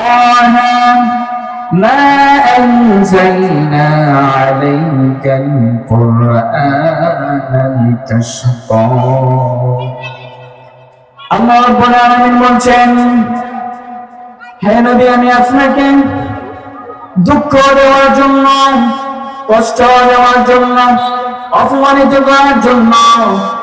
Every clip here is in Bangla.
طه ما أنزلنا عليك القرآن لتشقى আল্লাহ রাব্বুল আলামিন বলছেন হে নবী আমি আপনাকে দুঃখ দেওয়ার জন্য কষ্ট দেওয়ার জন্য অপমানিত করার জন্য,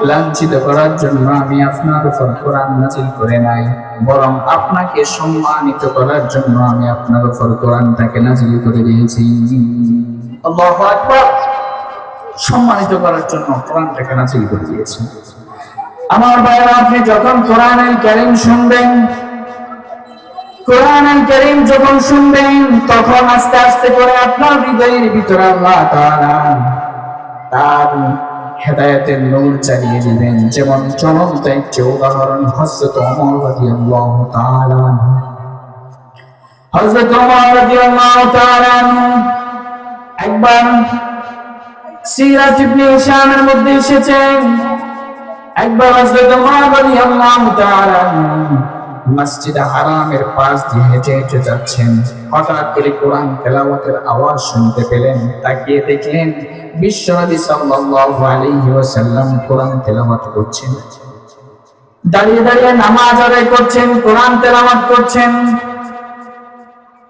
লাঞ্ছিত করার জন্য আমি আপনার উপর কোরআন নাজিল করে নাই। বরং আপনাকে সম্মানিত করার জন্য আমি আপনার উপর কোরআনটাকে নাজিল করে দিয়েছি। আল্লাহু আকবার। সম্মানিত করার জন্য কোরআনটাকে নাজিল করে দিয়েছি। আমার ভাইরা আপনি যখন কোরআনের কারিম শুনবেন, কোরআনুল কারীম যখন শুনবেন, তখন আস্তে আস্তে করে আপনার হৃদয়ের ভিতরে আল্লাহ তাআলা তার হেদায়েতের নূর চালিয়ে দিবেন। যেমন চলন্ত একটি উদাহরণ হযরত ওমর রাদিয়াল্লাহু তাআলা হযরত ওমর রাদিয়াল্লাহু তাআলা একবার সিরাত ইবনে হিশামের মধ্যে এসেছেন। একবার হযরত ওমর রাদিয়াল্লাহু তাআলা মসজিদে হারামের পাশ দিয়ে হেঁটে হেঁটে যাচ্ছেন। হঠাৎ করে কোরআন তেলাওয়াতের আওয়াজ শুনতে পেলেন, তাকিয়ে দেখলেন বিশ্বনবী সাল্লাল্লাহু আলাইহি ওয়াসাল্লাম কোরআন তেলাওয়াত করছেন। দাঁড়িয়ে দাঁড়িয়ে নামাজ আদায় করছেন, কোরআন তেলাওয়াত করছেন।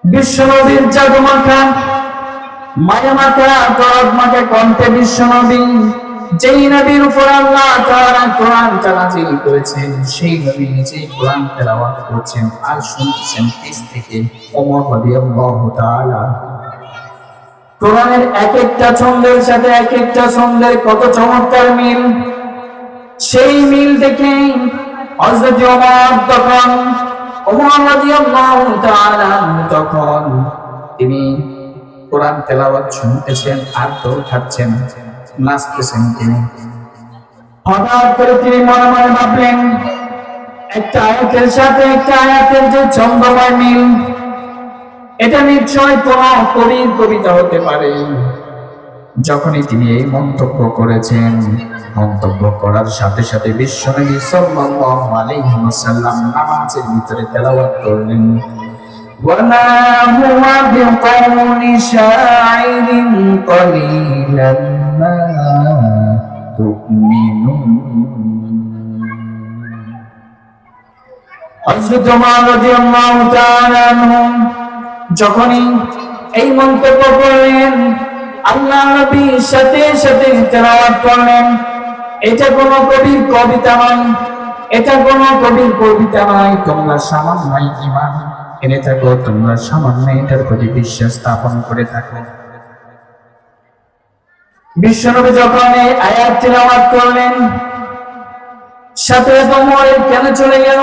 বিশ্বনবীর জাদু মাখা মায়া মাখা তরদ মাখা কণ্ঠে বিশ্বনবী যেই নবীর উপর আল্লাহ তাআলা কোরআন করেছেন, সেই নবী নিজেই কোরআন তেলাওয়াত করছেন আর শুনছেন পিছ থেকে ওমর রাদিয়াল্লাহু তাআলা। কোরআনের এক একটা ছন্দের সাথে এক একটা ছন্দের কত চমৎকার মিল। সেই মিল দেখে হযরত ওমর তখন, ওমর রাদিয়াল্লাহু তাআলা তখন তিনি কোরআন তেলাওয়াত শুনতেছেন আর দৌড় খাচ্ছেন। নাচতেছেন তিনি হঠাৎ করে তিনি মনে মনে ভাবলেন একটা আয়াতের সাথে একটা আয়াতের যে ছন্দময় মিল এটা নিশ্চয় কোন কবির কবিতা হতে পারে যখনই তিনি এই মন্তব্য করেছেন মন্তব্য করার সাথে সাথে বিশ্বনবী সাল্লাল্লাহু আলাইহি ওয়াসাল্লাম নামাজের ভিতরে তেলাওয়াত করলেন وما هو بقول شاعر قليلا ما تؤمنون হযরত ওমর রাদিয়াল্লাহু তাআলা আনহু যখনই এই মন্তব্য করলেন আল্লাহ নবী সাথে সাথে তেলাওয়াত করলেন এটা কোনো কবির কবিতা নয় এটা কোনো কবির কবিতা নয় তোমরা সামান্য ইমান এনে থাকো তোমরা সামান্য এটার প্রতি বিশ্বাস স্থাপন করে থাকো বিশ্বনবী যখন এই আয়াত তিলাওয়াত করলেন, সাথে ওমর কেন চলে গেল?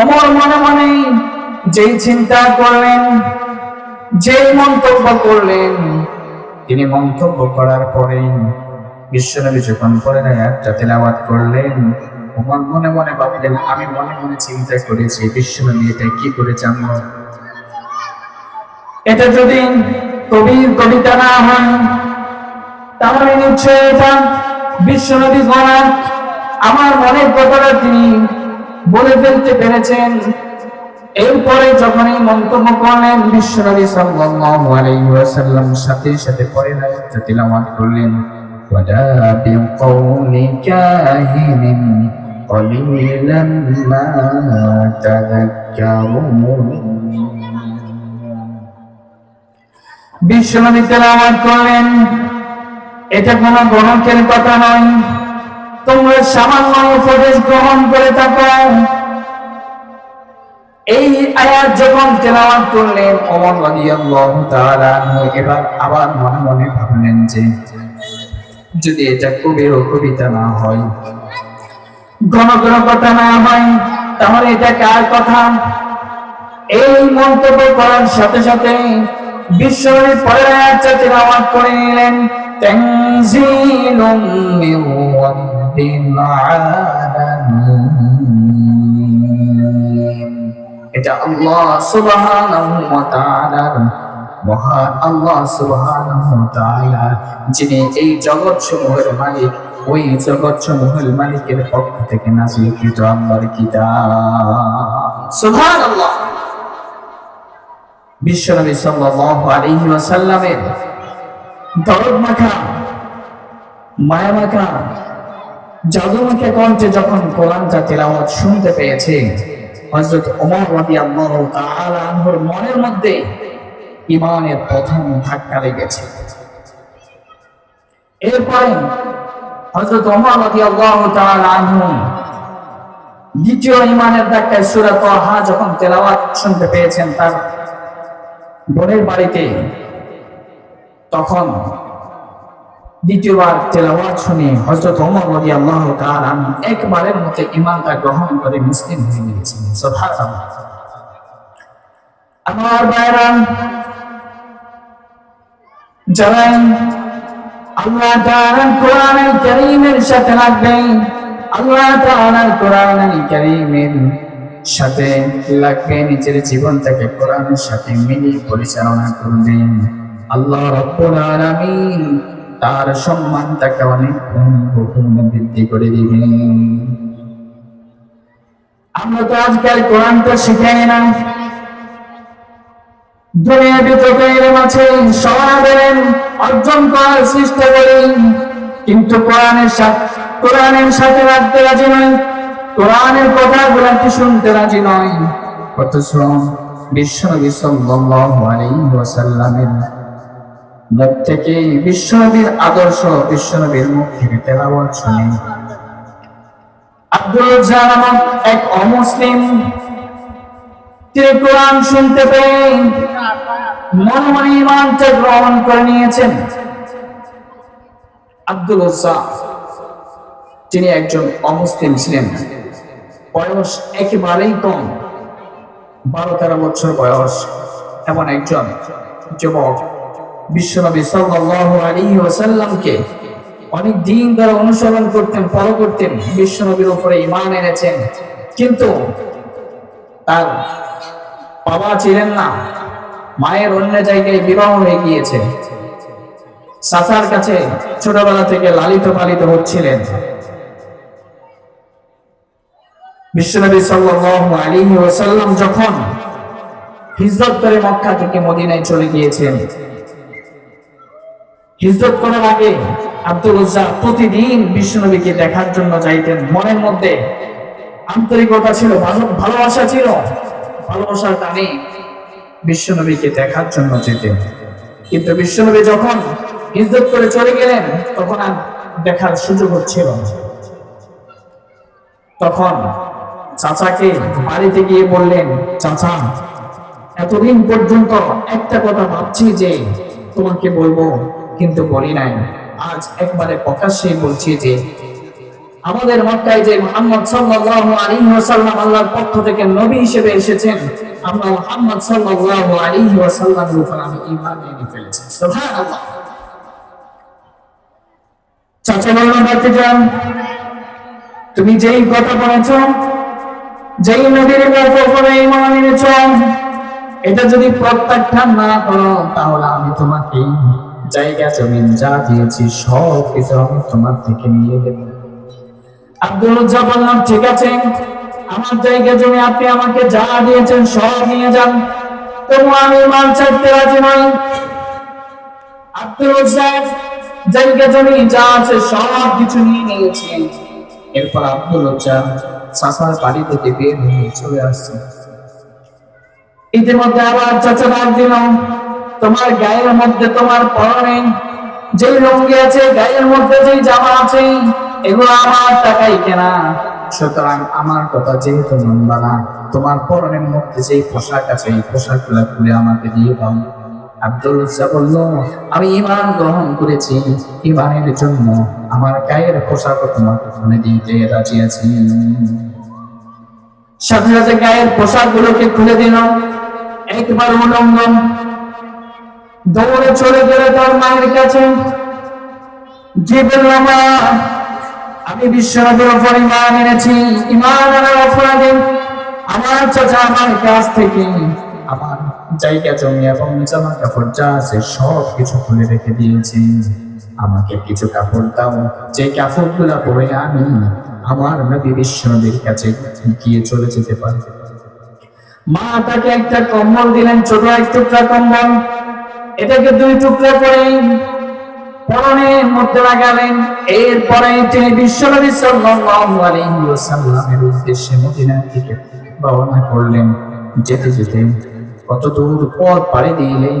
অমর মনে মনে যেই চিন্তা করলেন, যেই মন্তব্য করলেন, তিনি মন্তব্য করার পরে বিশ্বনবী যখন পরে আয়াতটা তেলাওয়াত করলেন ওমর মনে মনে ভাবলেন, আমি মনে মনে চিন্তা করেছি, বিশ্বনবী এটা কি করে জানলো? এটা যদি কবির কবিতা না হয় তাহলে নিশ্চয় এটা বিশ্বনবী গণা আমার মনের কথাটা তিনি বলে ফেলতে পেরেছেন এরপরে যখন এই মন্তব্য করলেন বিশ্বনবী সাল্লাল্লাহু আলাইহি ওয়াসাল্লাম সাথে সাথে পরে আয়াতটা তিলাওয়াত করলেন ওয়ালা বিকাউলি কাহিনিন قليلا ما تذكرون বিশ্বনবী তেলাওয়াত করলেন এটা কোনো গণকের কথা নয়। তোমরা সামান্য উপদেশ গ্রহণ করে থাকো। এই আয়াত যখন তেলাওয়াত করলেন, ওমর রাদিয়াল্লাহু তাআলা এবার আবার মনে মনে ভাবলেন যে, যদি এটা কবির কবিতা না হয় ঘন ঘন কথা না হয়, তাহলে এটা কার কথা? এই মন্তব্য করার সাথে সাথে বিশ্বনবী পরের আয়াতটা তেলাওয়াত করে নিলেন। তানজিলুম মির রাব্বিল আলামিন। এটা আল্লাহ সুবহানাহু ওয়া তাআলার মহান আল্লাহ সুবহানাহু ওয়া তাআলা, যিনি এই জগৎ সমূহের মালিক, ওই জগৎ সমূহের মালিকের পক্ষ থেকে নাজিলকৃত আল্লাহর কিতাব। সুবহানাল্লাহ। বিশ্বনবী সাল্লাল্লাহু আলাইহি ওয়াসাল্লামের দরদ মাখা, মায়া মাখা, জাদু মাখা কণ্ঠে যখন কোরআনটা তেলাওয়াত শুনতে পেয়েছে, হযরত ওমর রাদিয়াল্লাহু তাআলা আনহুর মনের মধ্যে ইমানের প্রথম ধাক্কা লেগেছে। এরপরে হজরত ওমর রাদিয়াল্লাহু তাআলা আনহু দ্বিতীয় ইমানের ধাক্কায় সূরা তাহা যখন তেলাওয়াত শুনতে পেয়েছেন তার বোনের বাড়িতে তখন দ্বিতীয়বার তেলাওয়াত শুনে হযরত ওমর রাদিয়াল্লাহু তাআলা আনহু একবারের মতো ঈমানটা গ্রহণ করে মুসলিম হয়ে সুবহানাল্লাহ। আমার ভাইরা যারা আল্লাহ তাআলার কোরআনুল কারীমের সাথে লাগবেন আল্লাহ তাআলার কোরআনুল কারীমের সাথে লাগবে, নিজের জীবনটাকে কোরআনের সাথে মিলিয়ে পরিচালনা করবেন। আল্লাহ রব্বুল আলামিন তার সম্মানটাকে অনেক বৃদ্ধি করে দিবেন। আমরা তো আজকাল কোরআনটা শিখাই না। দুনিয়া বিতকের অর্জন করার চেষ্টা করি, কিন্তু কোরআনের সাথে কোরআনের সাথে রাখতে রাজি নয় কোরআনের কথাগুলো কি শুনতে রাজি নয় অথচ বিশ্বনবী সাল্লাল্লাহু আলাইহি ওয়াসাল্লামের মুখ থেকে বিশ্বনবীর আদর্শ, বিশ্বনবীর মুখ থেকে তেলাওয়াত শুনি। আব্দুল জালাম এক অমুসলিম তিনি কোরআন শুনতে পেয়ে মনে মনে ইমানটা গ্রহণ করে নিয়েছেন। আব্দুল তিনি একজন অমুসলিম ছিলেন। বয়স একেবারেই কম, বারো তেরো বছর বয়স, এমন একজন যুবক। বিশ্বনবী সাল্লাল্লাহু আলাইহি ওয়াসাল্লামকে অনেক দিন ধরে অনুসরণ করতেন, ফলো করতেন, বিশ্বনবীর ঈমান এনেছেন। কিন্তু তার বাবা ছিলেন না, মায়ের অন্য জায়গায় বিবাহ হয়ে গিয়েছে। চাচার কাছে ছোটবেলা থেকে লালিত পালিত হচ্ছিলেন। বিশ্বনবী সাল্লাল্লাহু আলাইহি ওয়াসাল্লাম যখন হিজরত করে মক্কা থেকে মদিনায় চলে গিয়েছেন হিজরত করার আগে আব্দুল উজ্জা প্রতিদিন বিশ্বনবীকে দেখার জন্য যাইতেন। মনের মধ্যে আন্তরিকতা ছিল, ভালো- ভালোবাসা ছিল। ভালোবাসার টানে বিশ্বনবীকে দেখার জন্য যেতেন। কিন্তু বিশ্বনবী যখন হিজরত করে চলে গেলেন, তখন আর দেখার সুযোগ হচ্ছিল তখন চাচাকে বাড়িতে গিয়ে বললেন, চাচা, এতদিন পর্যন্ত একটা কথা ভাবছি যে তোমাকে বলব কিন্তু বলি নাই। আজ একবারে প্রকাশ্যে বলছি যে, আমাদের মক্কায় যে মুহাম্মদ সাল্লাল্লাহু আলাইহি ওয়াসাল্লাম আল্লাহর পক্ষ থেকে নবী হিসেবে এসেছেন, আমরা মুহাম্মদ সাল্লাল্লাহু আলাইহি ওয়াসাল্লামের উপর আমি ঈমান এনে ফেলেছি। সুবহানাল্লাহ। চাচা বললেন বাড়িতে যান তুমি যেই কথা বলেছ, যেই নবীর উপরে ঈমান এনেছ, এটা যদি প্রত্যাখ্যান না করো, তাহলে আমি তোমাকে জায়গা, জমিন যা দিয়েছি, সব কিছু আমি তোমার থেকে নিয়ে দেব আব্দুল বললাম, ঠিক আছে, আমার জায়গা, জমি আপনি আমাকে যা দিয়েছেন, সব নিয়ে যান। তবু আমি মাল ছাড়তে রাজি নই। আব্দুল জায়গা, জমি যা আছে, সব কিছু নিয়ে নিয়েছেন এরপর আব্দুল চাচার বাড়ি থেকে বের হয়ে চলে আসছে। ইতিমধ্যে আবার চাচা ডাক দিল তোমার গায়ের মধ্যে তোমার পরনে যে লুঙ্গি আছে, গায়ের মধ্যে যে জামা আছে, এগুলো আমার টাকাই কেনা। সুতরাং আমার কথা যেহেতু মানবা না, তোমার পরনের মধ্যে যে পোশাক আছে, এই পোশাকগুলা খুলে আমাকে দিয়ে দাও। আব্দুল বলল, আমি ইমান গ্রহণ করেছি। ইমানের জন্য আমার গায়ের পোশাকও তোমাকে দিতে রাজি আছি। সাথে সাথে গায়ের পোশাক গুলোকে খুলে দিল একবার উলঙ্গন দৌড়ে চলে গেলে তার মায়ের কাছে যে বলল মা আমি বিশ্বনবীর উপর ইমান এনেছি, ইমান আনার আমার চাচা আমার কাছ থেকে আমার জায়গা জমি এবং জামা কাপড় যা আছে সব কিছু খুলে রেখে দিয়েছি। আমাকে কিছু কাপড় দাও, যে কাপড়গুলা পরে আমি আমার নবী বিশ্বনবীর কাছে গিয়ে চলে যেতে পারি মা তাকে একটা কম্বল দিলেন, ছোট এক টুকরা কম্বল। এটাকে দুই টুকরা করে পরনের মধ্যে লাগালেন। এরপরে তিনি বিশ্বনবী সাল্লাল্লাহু আলাইহি ওয়াসাল্লামের উদ্দেশ্যে মদিনা থেকে রওনা করলেন। যেতে যেতে কত দূর পথ পাড়ি দিলে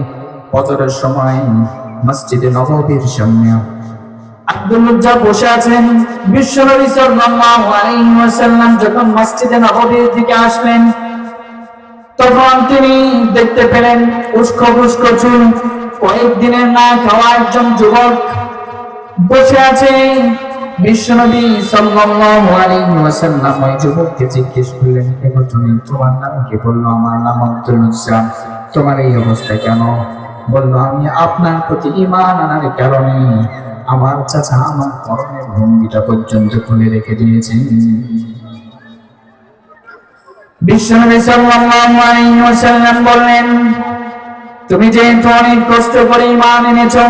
ফজরের সময় মসজিদে নববীর সামনে। আব্দুল মুজ্জা বসে আছেন। বিশ্বনবী সাল্লাল্লাহু আলাইহি ওয়াসাল্লাম যখন মসজিদে নববীর দিকে আসলেন তখন তিনি দেখতে পেলেন উস্কো উস্কো চুল। কয়েকদিনের না খাওয়া একজন যুবক বসে আছে। বিশ্বনবী সাল্লাল্লাহু আলাইহি যুবককে জিজ্ঞেস করলেন কেন তুমি তোমার নাম কি? বলল, আমার নাম আব্দুল মুজ্জা তোমার এই অবস্থা কেন? বলল, আমি আপনার প্রতি ঈমান আনার কারণে আমার চাচা আমার পরনের ভঙ্গিটা পর্যন্ত খুলে রেখে দিয়েছেন। বিশ্বনবী সাল্লাল্লাহু আলাইহি ওয়াসাল্লাম বললেন, তুমি যেহেতু অনেক কষ্ট করে ঈমান এনেছো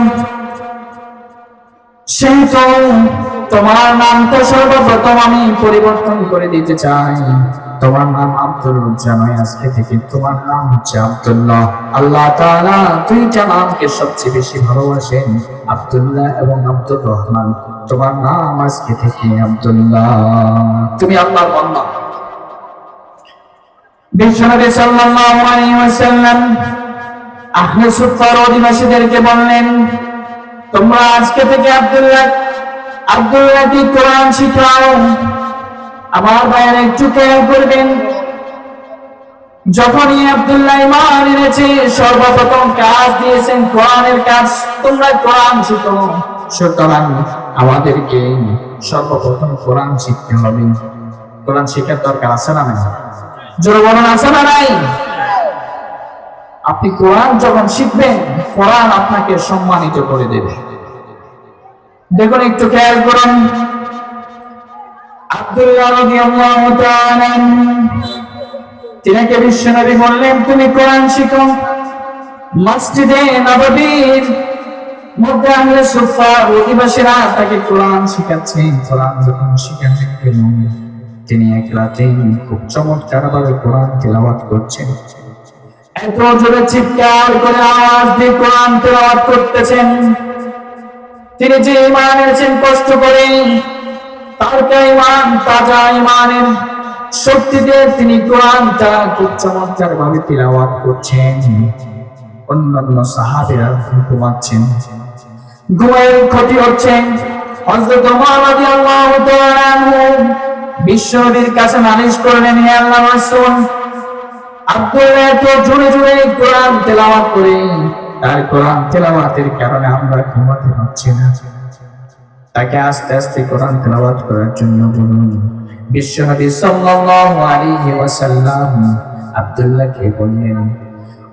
তোমার নামটা সর্বপ্রথম আমি পরিবর্তন করে দিতে চাই। তোমার নাম আব্দুল আজকে থেকে তোমার নাম হচ্ছে আব্দুল্লাহ। আল্লাহ নামকে সবচেয়ে বেশি ভালোবাসেন, আব্দুল্লাহ এবং আব্দুর রহমান। তোমার নাম আজকে থেকে আব্দুল্লাহ। তুমি আল্লাহর বান্দা বিশ্বনবী সাল্লাল্লাহু আলাইহি ওয়াসাল্লাম আহলে সুফার অধিবাসীদেরকে বললেন, তোমরা আজকে থেকে আব্দুল্লাহ কি কোরআন শিখাও? আমার ভাইয়ের একটু খেয়াল করবেন, যখনই আব্দুল্লাহ ইমান এনেছে, সর্বপ্রথম কাজ দিয়েছেন কোরআনের কাজ। তোমরা কোরআন শিখো। সুতরাং আমাদেরকে সর্বপ্রথম কোরআন শিখতে হবে। কোরআন শেখার দরকার আছে না বলুন, আছে না নাই? আপনি কোরআন যখন শিখবেন, কোরআন আপনাকে সম্মানিত করে দেবে। দেখুন, একটু খেয়াল করুন। বললেন, তুমি কোরআন শিখো। মসজিদে নববীর মধ্যে আহলে সুফা অধিবাসীরা তাকে কোরআন কোরআন যখন গেল তিনি এক রাতে খুব চমৎকার ভাবে কোরআন তেলাওয়াত করছেন। এত জোরে চিৎকার করে আওয়াজ দিয়ে কোরআন করতেছেন। তিনি যে ইমান এনেছেন, কষ্ট করে, তার ইমান, তাজা ইমানের তিনি কোরআনটা খুব চমৎকার ভাবে করছেন। অন্যান্য সাহাবেরা ঘুমাচ্ছেন। ঘুমের ক্ষতি হচ্ছে। হযরত ওমর রাদিয়াল্লাহু তাআলা আনহু বিশ্বনবীর কাছে নালিশ করলেন হে আল্লাহর রাসূল আব্দুল্লাহ এত জোরে জোরে কোরআন তেলাওয়াত করে। তার কোরআন তেলাওয়াতের কারণে আমরা ঘুমাতে পারছি না। তাকে আস্তে আস্তে কোরআন তেলাওয়াত করার জন্য বলুন বিশ্বনবী সাল্লাল্লাহু আলাইহি ওয়াসাল্লাম আব্দুল্লাহকে বললেন,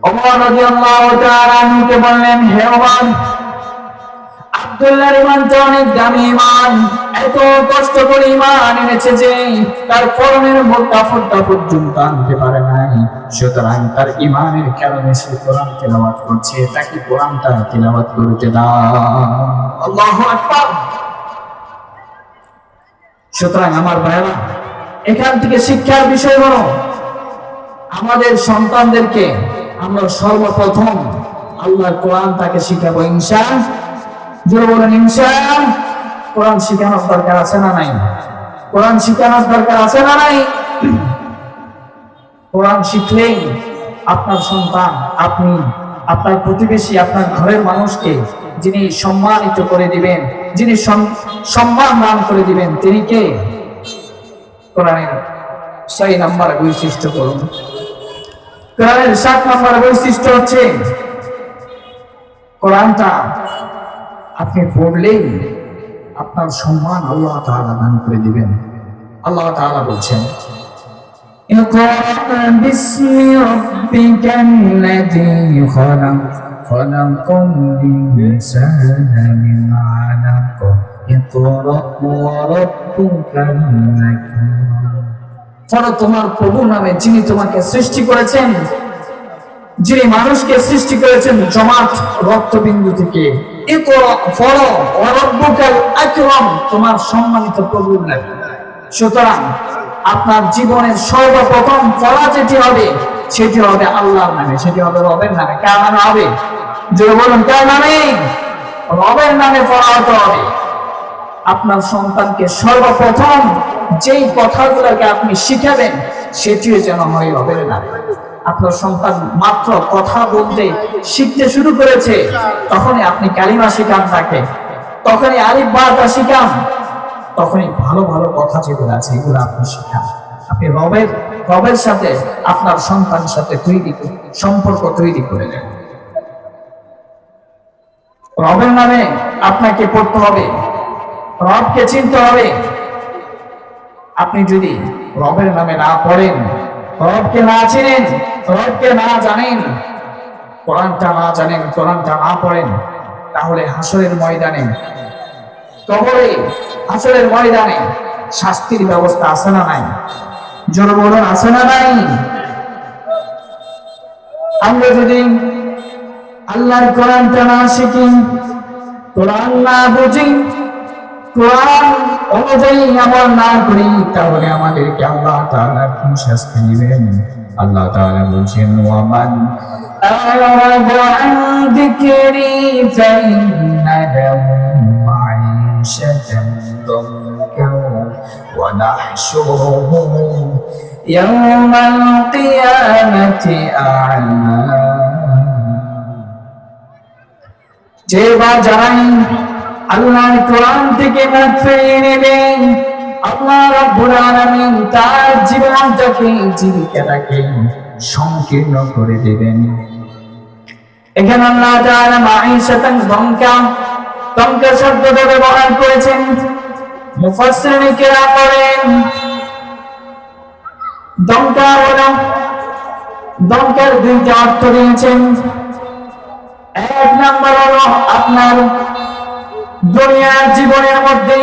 ওমর রাদিয়াল্লাহু তাআলা বললেন, হে ওমর আব্দুল্লাহর ইমানটা অনেক দামি ইমান। এত কষ্ট করে ইমান এনেছে যে তার পরনের কাপড়টা পর্যন্ত আনতে পারে নাই। সুতরাং তার ইমানের কারণে সে কোরআন করছে, তাকে কোরআনটা করতে দাও। সুতরাং আমার ভাইরা এখান থেকে শিক্ষার বিষয় হলো, আমাদের সন্তানদেরকে আমরা সর্বপ্রথম আল্লাহর কোরআন তাকে শিখাবো জোরে বলেন ইনশা কোরআন দরকার আছে না নাই? কোরআন দরকার আছে না নাই? কোরআন শিখলেই আপনার সন্তান, আপনি, আপনার প্রতিবেশী, আপনার ঘরের মানুষকে যিনি সম্মানিত করে দিবেন, যিনি সম্মান দান করে দিবেন, তিনি কে? কোরআনের ছয় নাম্বার বৈশিষ্ট্য করুন কোরআনের সাত নাম্বার বৈশিষ্ট্য হচ্ছে, কোরআনটা আপনি পড়লেই আপনার সম্মান আল্লাহ তাআলা দান করে দিবেন আল্লাহ তাআলা বলছেন اقرأ باسم ربك الذي خلق خلق الإنسان من علق اقرأ وربك الأكرم পড়ো তোমার প্রভু নামে যিনি তোমাকে সৃষ্টি করেছেন যিনি মানুষকে সৃষ্টি করেছেন জমাট রক্তবিন্দু থেকে ফলো তোমার সম্মানিত প্রভুর নামে। সুতরাং আপনার জীবনের সর্বপ্রথম ফলা যেটি হবে, সেটি হবে আল্লাহর নামে, সেটি হবে রবের নামে। কার নামে হবে? যে বলুন, কার নামে? রবের নামে পড়াতে হবে। আপনার সন্তানকে সর্বপ্রথম যেই কথাগুলোকে আপনি শিখাবেন, সেটিও যেন হয় রবের নামে। আপনার সন্তান মাত্র কথা বলতে শিখতে শুরু করেছে, তখনই আপনি কালিমা শিখান তাকে। তখনই আলিফ বাটা শিখান। তখনই ভালো ভালো কথা যেগুলো আছে, এগুলো আপনি শিখান। আপনি রবের রবের সাথে আপনার সন্তানের সাথে তৈরি সম্পর্ক তৈরি করে নেন। রবের নামে আপনাকে পড়তে হবে, রবকে চিনতে হবে। আপনি যদি রবের নামে না পড়েন রবকে না চিনেন, রবকে না জানেন, কোরআনটা না জানেন, কোরআনটা না পড়েন, তাহলে হাসরের ময়দানে, কবরে হাসরের ময়দানে শাস্তির ব্যবস্থা আছে না নাই? জোর আছে না নাই? আমরা যদি আল্লাহর কোরআনটা না শিখি, কোরআন না বুঝি কোরআন অনুযায়ী আমল না করি তাহলে আমাদেরকে আল্লাহ তাআলা কি শাস্তি দিবেন আল্লাহ তাআলা বলছেন ওয়ামান أعرض عن ذكري فإن له معيشة ضنكا ونحشره يوم القيامة أعمى যে বা যারাই আল্লাহর কোরআন থেকে মুখ ফিরিয়ে নেবে আল্লাহ রাব্বুল আলামিন তার জীবনটাকে জীবিকাটাকে সংকীর্ণ করে দেবেন। এখানে আল্লাহ তাআলা মাঈশাতান দঙ্কা দঙ্কা শব্দটা ব্যবহার করেছেন। মুফাসসিরিন কেরাম বলেন দঙ্কা হলো দঙ্কার দুইটা অর্থ দিয়েছেন এক নাম্বার হলো আপনার দুনিয়ার জীবনের মধ্যে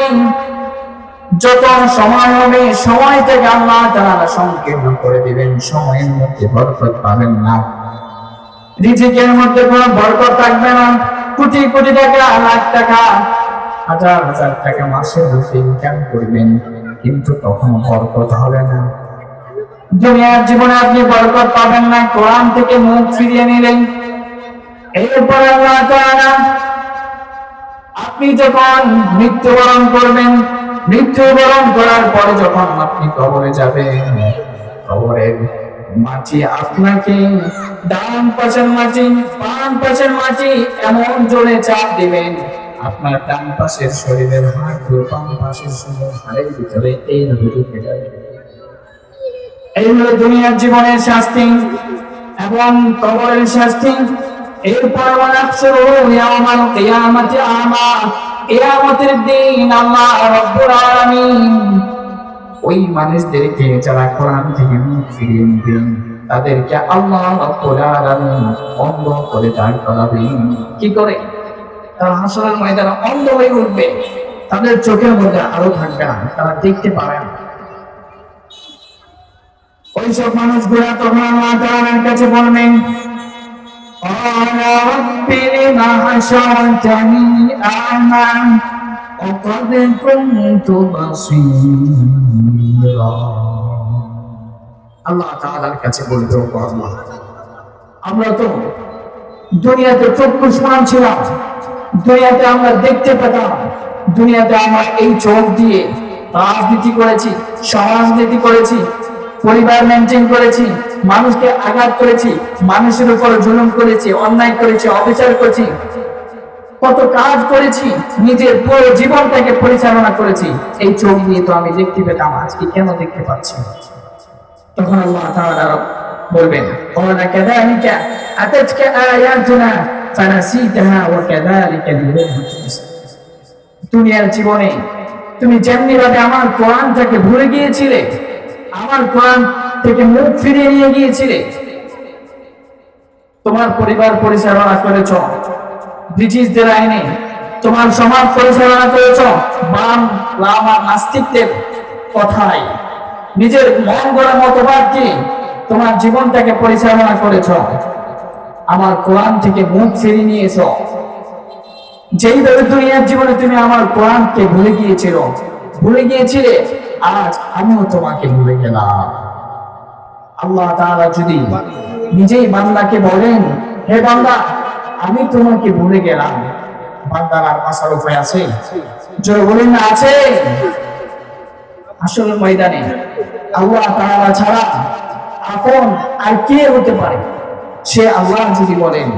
যত সময় হবে, সময় থেকে আল্লাহ তাআলা সংকীর্ণ করে দিবেন। সময়ের মধ্যে বরকত পাবেন না। রিজিকের মধ্যে কোনো বরকত থাকবে না। কোটি কোটি টাকা, লাখ টাকা, হাজার হাজার টাকা মাসে মধ্যে ইনকাম করবেন, কিন্তু তখন বরকত হবে না। দুনিয়ার জীবনে আপনি বরকত পাবেন না। কোরআন থেকে মুখ ফিরিয়ে নিলেন। এরপর আল্লাহ তাআলা আপনি যখন মৃত্যুবরণ করবেন, মৃত্যুবরণ করার পরে যখন আপনি কবরে যাবেন, কবরের মাটি আপনাকে ডান পাশের মাটি, বাম পাশের মাটি এমন জোরে চাপ দিবেন, আপনার ডান পাশের শরীরের হাড় বাম পাশের শরীরের হাড়ের ভিতরে এইভাবে ঢুকে যাবে। এই হলো দুনিয়ার জীবনের শাস্তি এবং কবরের শাস্তি। এরপর তাদেরকে আল্লাহ অন্ধ করে দাঁড় করাবেন। কি করে? তারা হাসরের ময়দানে অন্ধ হয়ে উঠবে। তাদের চোখের মধ্যে আরও থাকবে না, তারা দেখতে পারে না। ওইসব মানুষগুলা তখন আল্লাহ কাছে বলবেন رب لم حشرتني أعمى وقد كنت بصيرا আল্লাহ তাআলার কাছে বলবে ও আল্লাহ আমরা তো দুনিয়াতে চক্ষুষ্মান ছিলাম দুনিয়াতে আমরা দেখতে পেতাম দুনিয়াতে আমরা এই চোখ দিয়ে রাজনীতি করেছি সমাজনীতি করেছি পরিবার মেনটেন করেছি, মানুষকে আঘাত করেছি, মানুষের উপর জুলুম করেছি, অন্যায় করেছি, অবিচার করেছি। কত কাজ করেছি, নিজের পুরো জীবনটাকে পরিচালনা করেছি। এই চোখ দিয়ে তো আমি দেখতে পেতাম, আজকে কেন দেখতে পাচ্ছি তখন আল্লাহ তাআলা বলবেন, ওয়ালা কাযালিকা, আতাতকা আয়াতুনা, ফানাসিতাহা ওয়া তুনসা দুনিয়ার জীবনে তুমি যেমনি ভাবে আমার কোরআনটাকে ভুলে গিয়েছিলে আমার কোরআন থেকে মুখ ফিরিয়ে নিয়ে গিয়েছিলে। তোমার পরিবার পরিচালনা করেছ। ব্রিটিশদের আইনে তোমার সমাজ পরিচালনা করেছ। বাম, লাম নাস্তিকদের কথায় নিজের মন গড়া মতবাদ দিয়ে তোমার জীবনটাকে পরিচালনা করেছ। আমার কোরআন থেকে মুখ ফিরিয়ে নিয়েছ। যেইভাবে দুনিয়ার জীবনে তুমি আমার কোরআনকে ভুলে গিয়েছিল, ভুলে গিয়েছিলে আজ আমিও তোমাকে ভুলে গেলাম। আল্লাহ তাআলা যদি নিজেই বান্দাকে বলেন, হে বান্দা, আমি তোমাকে ভুলে গেলাম। বান্দার আর বাঁচার উপায় আছে? জোরে বলুন না, আছে। আসল ময়দানে আল্লাহ তাআলা ছাড়া আপন আর কে হতে পারে? সে আল্লাহ যদি বলেন,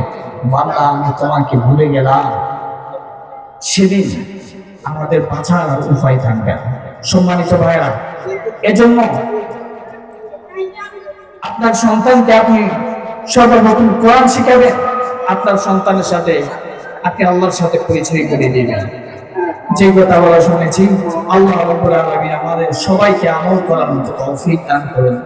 বান্দা, আমি তোমাকে ভুলে গেলাম। সেদিন আমাদের বাঁচার উপায় থাকবে না। সম্মানিত ভাইরা, এজন্য আপনার সন্তানকে আপনি সর্বপ্রথম কোরআন শিখাবেন, আপনার সন্তানের সাথে আপনি আল্লাহর সাথে পরিচয় করে দিবেন। যে কথা বলা শুনেছি, আল্লাহ আমাদের সবাইকে আমল করার মতো তৌফিক দান করুন।